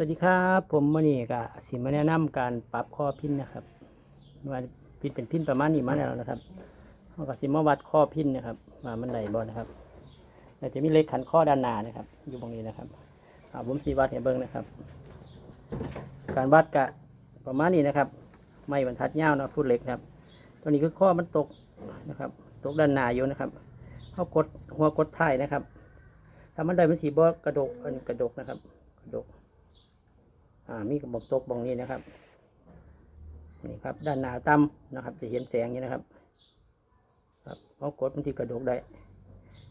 วัสดีครับ ผมมื่อนี้ก็สิมาแนะนำการปรับข้อพินนะครับว่าพินเป็นพินประมาณนี้มาแล้วนะครับเราก็สิมาวัดข้อพินนะครับว่ามันไหลบ่นะครับแล้วจะมีเลขขันข้อด้านหน้านะครับ อยู่ตรงนี้นะครับอ่าผมสีวัดให้เบิ้งนะครับ การวัดกะประมาณนี้นะครับ ไม่บรรทัดยาวนะพูดเล็กครับ ตัวนี้คือข้อมันตกนะครับ ตกด้านหน้าอยู่นะครับเขากดหัวกดท้ายนะครับถ้ามันได้มันสีบ่กระดกอันกระดกนะครับ กระดก อ่ามีกระบอกตกบองนี้นะครับนี่ครับ ด้านหน้าต่ำนะครับ จะเห็นแสงอย่างนี้นะครับ ครับเพราะกดมันที่กระดกได้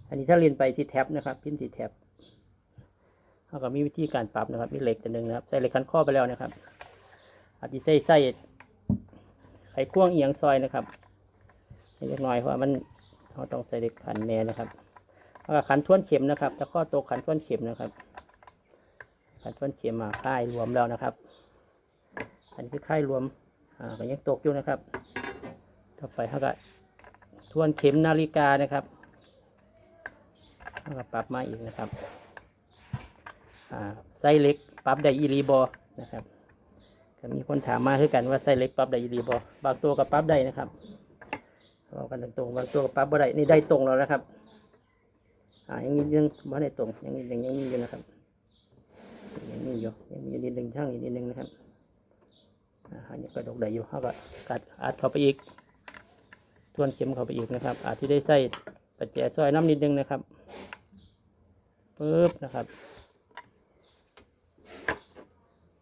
อันนี้ถ้าเรียนไปที่แท็บนะครับ พิมพ์ที่แท็บเขาก็มีวิธีการปรับนะครับ มีเหล็กตัวหนึ่งนะครับ ใส่เหล็กคันข้อไปแล้วนะครับอาจจะใส่ใส่ไขควงเอียงซอยนะครับเล็กน้อยเพราะมันเราต้องใส่เหล็กขันแน่นะครับแล้วก็ขันทวนเข็มนะครับถ้าข้อตกขันทวนเข็มนะครับ ขันทวนเข็มมาค่ายรวมแล้วนะครับ อันนี้คือค่ายรวม อ่าก็ยังตกอยู่นะครับ ต่อไปเขาก็ทวนเข็มนาฬิกานะครับเขาก็ปรับมาอีกนะครับอ่าไส้เล็กปรับได้อีรีบอนะครับก็มีคนถามมาคือกันว่าไส้เล็กปรับได้อีรีบอบางตัวก็ปรับได้นะครับเรากันตรงบางตัวก็ปรับบ่ได้นี่ได้ตรงแล้วนะครับ อ่ายังมียังบ่ได้ตรงยังมียังยังมีอยู่นะครับ อยู่ยังมีนิดหนึ่งช่างอีกนิดหนึ่งนะครับอันนี้กระดกได้อยู่เขาก็กัดอัดเข้าไปอีกทวนเข็มเข้าไปอีกนะครับ อาจที่ได้ใส่ปัจแจซอยน้ำนิดหนึงนะครับปึ๊บนะครับ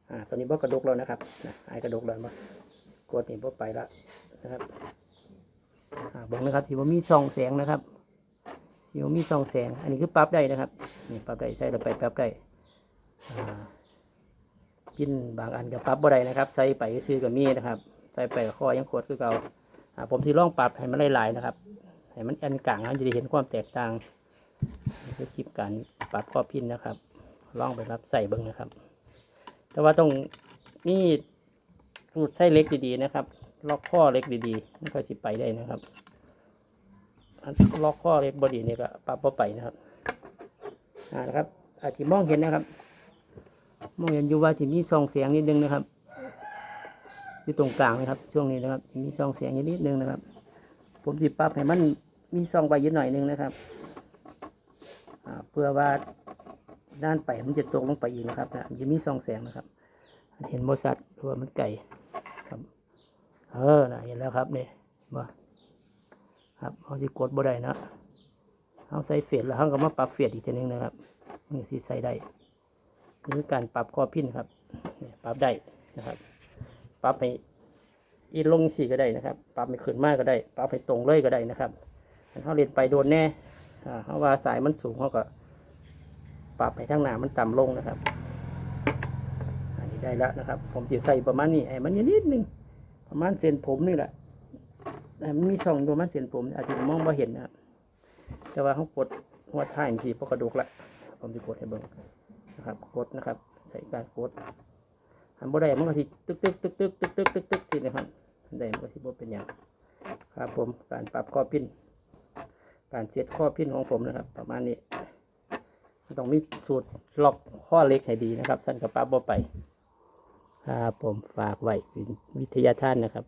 อ่าตอนนี้บ่กระดกแล้วนะครับนะไอ้กระดกแล้วบ่กดนี่บ่ไปละนะครับอ่าบอกนะครับที่ว่ามีส่องแสงนะครับที่ว่ามีส่องแสง อันนี้คือปรับได้นะครับนี่ปรับได้ใส่แล้วไปปรับได้อ่า พินบางอันกับปรับบ่ได้นะครับ ใส่ไปซื้อกับมีนะครับ ใส่ไปกับข้อยังโคตรคือเก่าอ่าผมที่องปรับให้มันหลายๆนะครับให้มันอันกลางเราจะได้เห็นความแตกต่างคือคลิปการปรับข้อพินนะครับล่องไปรับใส่เบิ้งนะครับ แต่ว่าต้องนี่รูดไส้เล็กดีๆนะครับ ล็อกข้อเล็กดีๆไม่ค่อยสิไปได้นะครับล็อกข้อเล็กบอดีนี่ก็ปรับบ่ไปนะครับอ่านะครับ อาจจะมองเห็นนะครับ มองเห็นอยู่ว่าจะมีซองเสียงนิดนึงนะครับอยู่ตรงกลางนะครับ ช่วงนี้นะครับ มีซองเสียงอยู่นิดนึงนะครับ ผมสิปรับให้มันมีซองไปเยอะหน่อยนึงนะครับเพื่อว่าด้านไปมันจะตกลงไปอีกนะครับนะจะมีซองเสียงนะครับ เห็นบริษัทตัวามันไก่ครับ เออนะเห็นแล้วครับนี่ยบ่ครับเขาสิกดบ่ได้นะเอาใส่เฟียดแล้วเขาก็มาปรับเฟียดอีกทีนึงนะครับมันสิใส่ได้ นี่คือการปรับข้อพินครับปรับได้นะครับ ปรับให้อีลงสี่ก็ได้นะครับ ปรับให้ขึ้นมากก็ได้ ปรับให้ตรงเลยก็ได้นะครับถ้าเขาเรียนไปโดนแน่อ่าเพราะว่าสายมันสูงเขาก็ ปรับให้ข้างหน้ามันต่ำลงนะครับ อันนี้ได้แล้วนะครับ ผมจะใส่ประมาณนี้ไอ้มันนิดนึงประมาณเส้นผมนี่แหละแต่มันมีช่องประมาณเส้นผม อาจจะมองไม่เห็นนะครับแต่ว่าเขากดหัวท้ายสีพวกกระดูกละผมจะกดให้เบิ่ง นะครับกดนะครับ ใช้การกดหันบ่ได้มันก็สิตึกตึกตึกตึกตึกตึกตึกตึกสินะครับได้มันก็สิบ่เป็นอย่างครับผมการปรับข้อพินการเซตข้อพินของผมนะครับ ประมาณนี้ต้องมีสูตรล็อกข้อเล็กให้ดีนะครับ สั้นกับปรับบ่ไปครับผมฝากไว้เป็นวิทยาท่านนะครับ